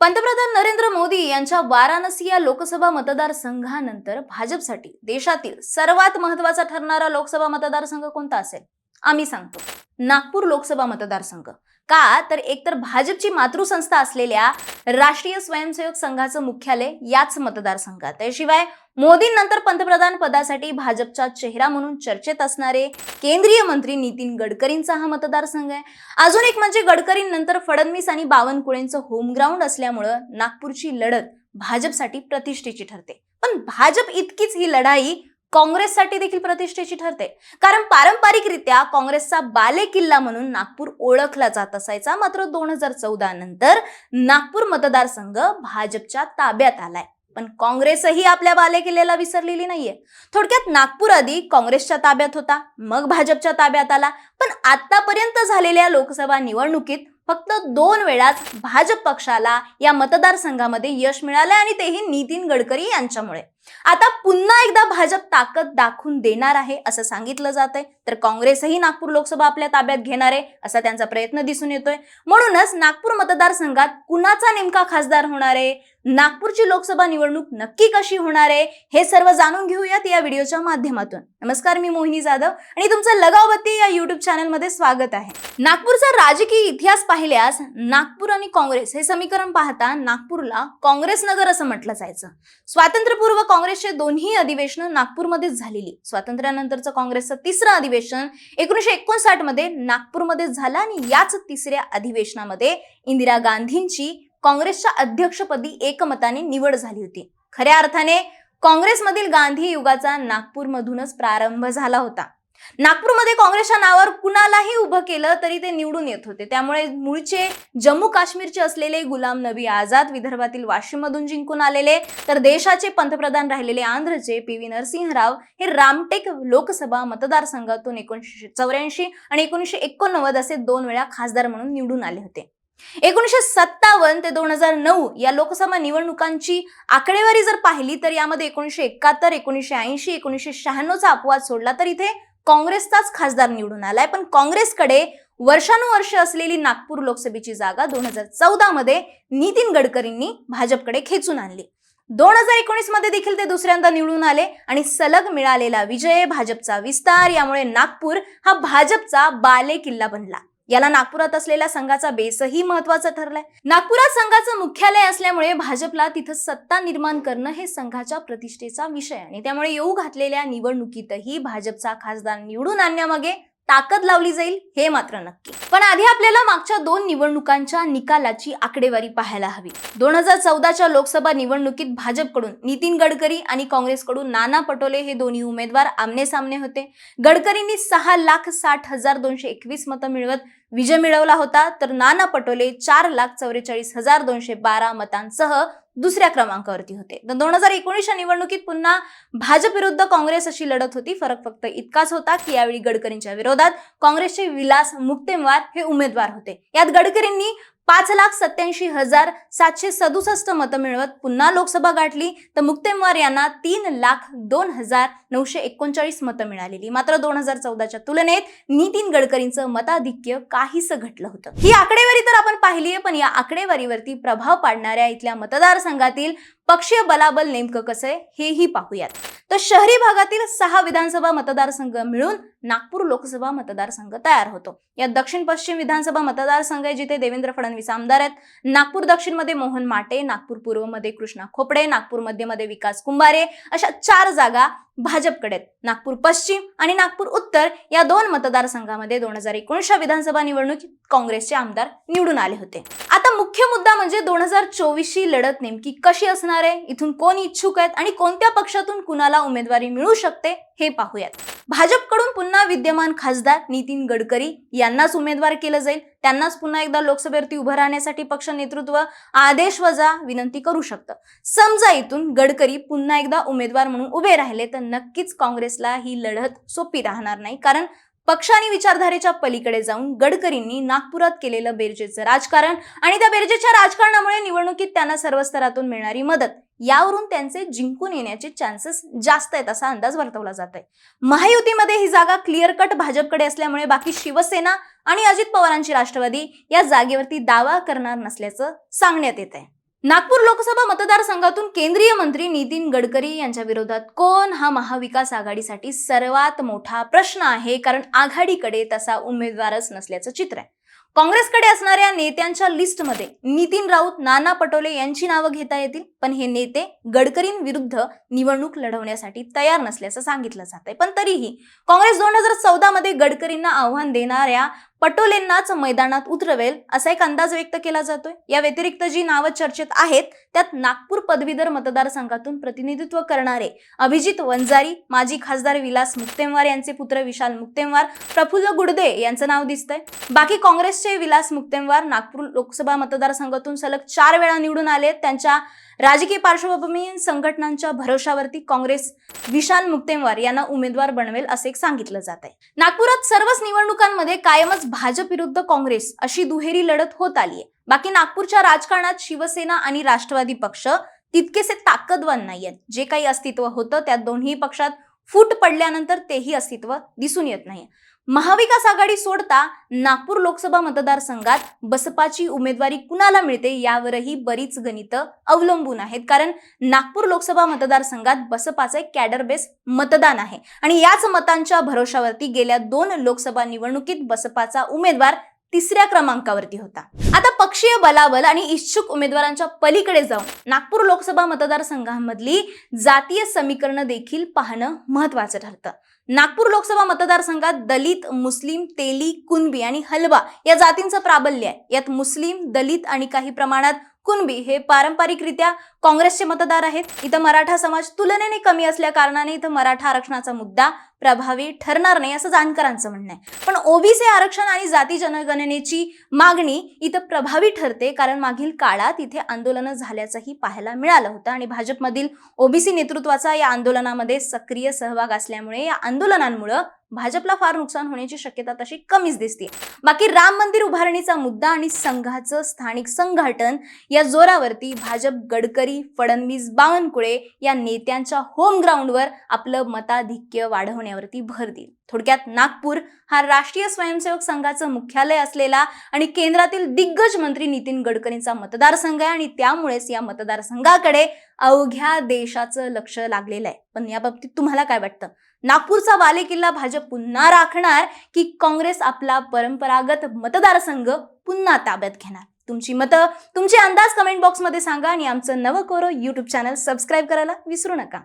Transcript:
पंतप्रधान नरेंद्र मोदी यांच्या वाराणसी या लोकसभा मतदारसंघानंतर भाजपसाठी देशातील सर्वात महत्त्वाचा ठरणारा लोकसभा मतदारसंघ कोणता असेल? आम्ही सांगतो नागपूर लोकसभा मतदारसंघ. का? तर एकतर भाजपची मातृसंस्था असलेल्या राष्ट्रीय स्वयंसेवक संघाचं मुख्यालय याच मतदारसंघात आहे. शिवाय मोदींनंतर पंतप्रधान पदासाठी भाजपचा चेहरा म्हणून चर्चेत असणारे केंद्रीय मंत्री नितीन गडकरींचा हा मतदारसंघ आहे. अजून एक म्हणजे गडकरींनंतर फडणवीस आणि बावनकुळेंचं होमग्राऊंड असल्यामुळं नागपूरची लढत भाजपसाठी प्रतिष्ठेची ठरते. पण भाजप इतकीच ही लढाई काँग्रेससाठी देखील प्रतिष्ठेची ठरते. कारण पारंपरिकरित्या काँग्रेसचा बाले किल्ला म्हणून नागपूर ओळखला जात असायचा. मात्र दोन हजार चौदा नंतर नागपूर मतदारसंघ भाजपच्या ताब्यात आलाय. पण काँग्रेसही आपल्या बालेकिल्ल्याला विसरलेली नाहीये. थोडक्यात नागपूर आधी काँग्रेसच्या ताब्यात होता मग भाजपच्या ताब्यात आला. पण आतापर्यंत झालेल्या लोकसभा निवडणुकीत फक्त दोन वेळाच भाजप पक्षाला या मतदारसंघामध्ये यश मिळालं आणि तेही नितीन गडकरी यांच्यामुळे. आता पुन्हा एकदा भाजप ताकद दाखवून देणार आहे असं सांगितलं जात आहे तर काँग्रेसही नागपूर लोकसभा आपल्या ताब्यात घेणार आहे असा त्यांचा प्रयत्न दिसून येतोय. म्हणूनच नागपूर मतदारसंघात कुणाचा नेमका खासदार होणार आहे? नागपूरची लोकसभा निवडणूक नक्की कशी होणार आहे? हे सर्व जाणून घेऊयात या व्हिडिओच्या माध्यमातून. नमस्कार मी मोहिनी जाधव आणि तुमचं लगावती या युट्यूब चॅनलमध्ये स्वागत आहे. नागपूरचा राजकीय इतिहास पाहिल्यास नागपूर आणि काँग्रेस हे समीकरण पाहता नागपूरला काँग्रेस नगर असं म्हटलं जायचं. स्वातंत्र्यपूर्व काँग्रेसचे दोन्ही अधिवेशन नागपूरमध्येच झालेली. स्वातंत्र्यानंतरचं काँग्रेसचं तिसरं अधिवेशन एकोणीसशे एकोणसाठमध्ये नागपूरमध्ये झालं आणि याच तिसऱ्या अधिवेशनामध्ये इंदिरा गांधींची काँग्रेसच्या अध्यक्षपदी एकमताने निवड झाली होती. खऱ्या अर्थाने काँग्रेसमधील गांधी युगाचा नागपूरमधूनच प्रारंभ झाला होता. नागपूरमध्ये काँग्रेसच्या नावावर कुणालाही उभं केलं तरी ते निवडून येत होते. त्यामुळे मूळचे जम्मू काश्मीरचे असलेले गुलाम नबी आझाद विदर्भातील वाशिममधून जिंकून आलेले तर देशाचे पंतप्रधान राहिलेले आंध्रचे पी व्ही नरसिंहराव हे रामटेक लोकसभा मतदारसंघातून एकोणीसशे चौऱ्याऐंशी आणि एकोणीसशे एकोणनव्वद असे दोन वेळा खासदार म्हणून निवडून आले होते. एकोणीसशे सत्तावन्न ते दोन हजार नऊ या लोकसभा निवडणुकांची आकडेवारी जर पाहिली तर यामध्ये एकोणीसशे एकाहत्तर एकोणीसशे ऐंशी एकोणीसशे शहाण्णवचा अपवाद सोडला तर इथे काँग्रेसचाच खासदार निवडून आलाय. पण काँग्रेसकडे वर्षानुवर्ष असलेली नागपूर लोकसभेची जागा दोन हजार चौदा मध्ये नितीन गडकरींनी भाजपकडे खेचून आणली. दोन हजार एकोणीसमध्ये देखील ते दुसऱ्यांदा निवडून आले आणि सलग मिळालेला विजय भाजपचा विस्तार यामुळे नागपूर हा भाजपचा बाले किल्ला बनला. याला नागपुरात असलेल्या संघाचा बेसही महत्त्वाचा ठरलाय. नागपुरात संघाचं मुख्यालय असल्यामुळे भाजपला तिथं सत्ता निर्माण करणं हे संघाच्या प्रतिष्ठेचा विषय आणि त्यामुळे येऊ घातलेल्या निवडणुकीतही भाजपचा खासदार निवडून आणण्यामागे ताकद लावली जाईल हे मात्र नक्की. पण आधी आपल्याला मागच्या दोन निवडणुकांच्या निकालाची आकडेवारी पाहायला हवी. दोन हजार चौदाच्या लोकसभा निवडणुकीत भाजपकडून नितीन गडकरी आणि काँग्रेसकडून नाना पटोले हे दोन्ही उमेदवार आमने सामने होते. गडकरींनी सहा लाख साठ हजार दोनशे एकवीस मतं मिळवत विजय मिळवला होता तर नाना पटोले चार लाख चौवेचाळीस हजार दोनशे बारा मतांसह दुसऱ्या क्रमांकावरती होते. तर दोन हजार एकोणीसच्या निवडणुकीत पुन्हा भाजप विरुद्ध काँग्रेस अशी लढत होती. फरक फक्त इतकाच होता की यावेळी गडकरींच्या विरोधात काँग्रेसचे विलास मुक्तेमवार हे उमेदवार होते. यात गडकरींनी पाच लाख सत्याऐंशी हजार सातशे सदुसष्ट मतं मिळवत पुन्हा लोकसभा गाठली तर मुक्तेमवार यांना तीन लाख दोन हजार नऊशे एकोणचाळीस मतं मिळालेली. मात्र दोन हजार चौदाच्या तुलनेत नितीन गडकरींचं मताधिक्य काहीसं घटलं होतं. ही आकडेवारी तर आपण पाहिली आहे पण या आकडेवारीवरती प्रभाव पाडणाऱ्या इथल्या मतदारसंघातील पक्षीय बलाबल नेमकं कसं आहे हेही पाहूयात. तर शहरी भागातील सहा विधानसभा मतदारसंघ मिळून नागपूर लोकसभा मतदारसंघ तयार होतो. या दक्षिण पश्चिम विधानसभा मतदारसंघ आहे जिथे देवेंद्र फडणवीस आमदार आहेत. नागपूर दक्षिणमध्ये मोहन माटे नागपूर पूर्वमध्ये कृष्णा खोपडे नागपूर मध्यमध्ये विकास कुंभारे अशा चार जागा भाजपकडे आहेत. नागपूर पश्चिम आणि नागपूर उत्तर या दोन मतदारसंघामध्ये दोन हजार एकोणीसच्या विधानसभा निवडणुकीत काँग्रेसचे आमदार निवडून आले होते. आता मुख्य मुद्दा म्हणजे दोन हजार चोवीसची लढत नेमकी कशी असणार आहे? इथून कोण इच्छुक आहेत आणि कोणत्या पक्षातून कुणाला उमेदवारी मिळू शकते? हे पाहूयात. भाजपकडून पुन्हा विद्यमान खासदार नितीन गडकरी यांनाच उमेदवार केलं जाईल. त्यांनाच पुन्हा एकदा लोकसभेवरती उभं राहण्यासाठी पक्ष नेतृत्व आदेश वजा विनंती करू शकतं. समजा इथून गडकरी पुन्हा एकदा उमेदवार म्हणून उभे राहिले तर नक्कीच काँग्रेसला ही लढत सोपी राहणार नाही. कारण पक्ष आणि विचारधारेच्या पलीकडे जाऊन गडकरींनी नागपुरात केलेलं बेरजेचं राजकारण आणि त्या बेरजेच्या राजकारणामुळे निवडणुकीत त्यांना सर्व स्तरातून मिळणारी मदत यावरून त्यांचे जिंकून येण्याचे चान्सेस जास्त आहेत असा अंदाज वर्तवला जात आहे. महायुतीमध्ये ही जागा क्लिअर कट भाजपकडे असल्यामुळे बाकी शिवसेना आणि अजित पवारांची राष्ट्रवादी या जागेवरती दावा करणार नसल्याचं सांगण्यात येत आहे. नागपूर लोकसभा मतदारसंघातून केंद्रीय मंत्री नितीन गडकरी यांच्या विरोधात कोण हा महाविकास आघाडीसाठी सर्वात मोठा प्रश्न आहे? कारण आघाडीकडे तसा उमेदवारच नसल्याचं चित्र आहे. काँग्रेसकडे असणाऱ्या नेत्यांच्या लिस्टमध्ये नितीन राऊत नाना पटोले यांची नावं घेता येतील पण हे नेते गडकरींविरुद्ध निवडणूक लढवण्यासाठी तयार नसल्याचं सांगितलं जात आहे पण तरीही काँग्रेस दोन हजार चौदामध्ये गडकरींना आव्हान देणाऱ्या पटोलेंनाच मैदानात उतरवेल असा एक अंदाज व्यक्त केला जातोय. या व्यतिरिक्त जी नावं चर्चेत आहेत त्यात नागपूर पदवीधर मतदारसंघातून प्रतिनिधित्व करणारे अभिजित वंजारी माजी खासदार विलास मुक्तेमवार यांचे पुत्र विशाल मुक्तेमवार प्रफुल्ल गुडदे यांचं नाव दिसतंय. बाकी काँग्रेसचे विलास मुक्तेमवार नागपूर लोकसभा मतदारसंघातून सलग चार वेळा निवडून आले त्यांच्या राजकीय पार्श्वभूमी संघटनांच्या भरोशावरती काँग्रेस विशाल मुक्तेमवार यांना उमेदवार बनवेल असे एक सांगितलं जात आहे. नागपुरात सर्वच निवडणुकांमध्ये कायमच भाजप विरुद्ध काँग्रेस अशी दुहेरी लढत होत आली आहे. बाकी नागपूरच्या राजकारणात शिवसेना आणि राष्ट्रवादी पक्ष तितकेसे ताकदवान नाहीयेत जे काही अस्तित्व होतं त्या दोन्ही पक्षात फूट पडल्यानंतर तेही अस्तित्व दिसून येत नाही. महाविकास आघाडी सोडता नागपूर लोकसभा मतदारसंघात बसपाची उमेदवारी कुणाला मिळते यावरही बरीच गणितं अवलंबून आहेत. कारण नागपूर लोकसभा मतदारसंघात बसपाचं कॅडर बेस मतदान आहे. आणि याच मतांच्या भरोशावरती गेल्या दोन लोकसभा निवडणुकीत बसपाचा उमेदवार तिसऱ्या क्रमांकावरती होता. आता पक्षीय बलाबल आणि इच्छुक उमेदवारांच्या पलीकडे जाऊन नागपूर लोकसभा मतदारसंघामधली जातीय समीकरणं देखील पाहणं महत्वाचं ठरतं. नागपूर लोकसभा मतदारसंघात दलित मुस्लिम तेली कुणबी आणि हलवा या जातींचं प्राबल्य आहे. यात मुस्लिम दलित आणि काही प्रमाणात कुणबी हे पारंपरिकरित्या काँग्रेसचे मतदार आहेत. इथं मराठा समाज तुलनेने कमी असल्या कारणाने इथं मराठा आरक्षणाचा मुद्दा प्रभावी ठरणार नाही असं जाणकारांचं म्हणणं आहे. पण ओबीसी आरक्षण आणि जाती जनगणनेची मागणी इथं प्रभावी ठरते कारण मागील काळात इथे आंदोलनं झाल्याचंही पाहायला मिळालं होतं आणि भाजपमधील ओबीसी नेतृत्वाचा या आंदोलनामध्ये सक्रिय सहभाग असल्यामुळे या आंदोलनांमुळं भाजपला फार नुकसान होण्याची शक्यता तशी कमीच दिसते बाकी राम मंदिर उभारणीचा मुद्दा आणि संघाचं स्थानिक संघटन या जोरावरती भाजप गडकरी फडणवीस बावनकुळे या नेत्यांच्या होम ग्राउंडवर आपलं मताधिक्य वाढवण्यावरती भर देईल. थोडक्यात नागपूर हा राष्ट्रीय स्वयंसेवक संघाचं मुख्यालय असलेला आणि केंद्रातील दिग्गज मंत्री नितीन गडकरींचा मतदारसंघ आहे आणि त्यामुळेच या मतदारसंघाकडे अवघ्या देशाचं लक्ष लागलेलं आहे. पण याबाबतीत तुम्हाला काय वाटतं? नागपूरचा बाले किल्ला भाजप पुन्हा राखणार की काँग्रेस आपला परंपरागत मतदारसंघ पुन्हा ताब्यात घेणार? तुमची मतं तुमचे अंदाज कमेंट बॉक्समध्ये सांगा आणि आमचं नवं कोरो यूट्यूब चॅनल सबस्क्राईब करायला विसरू नका.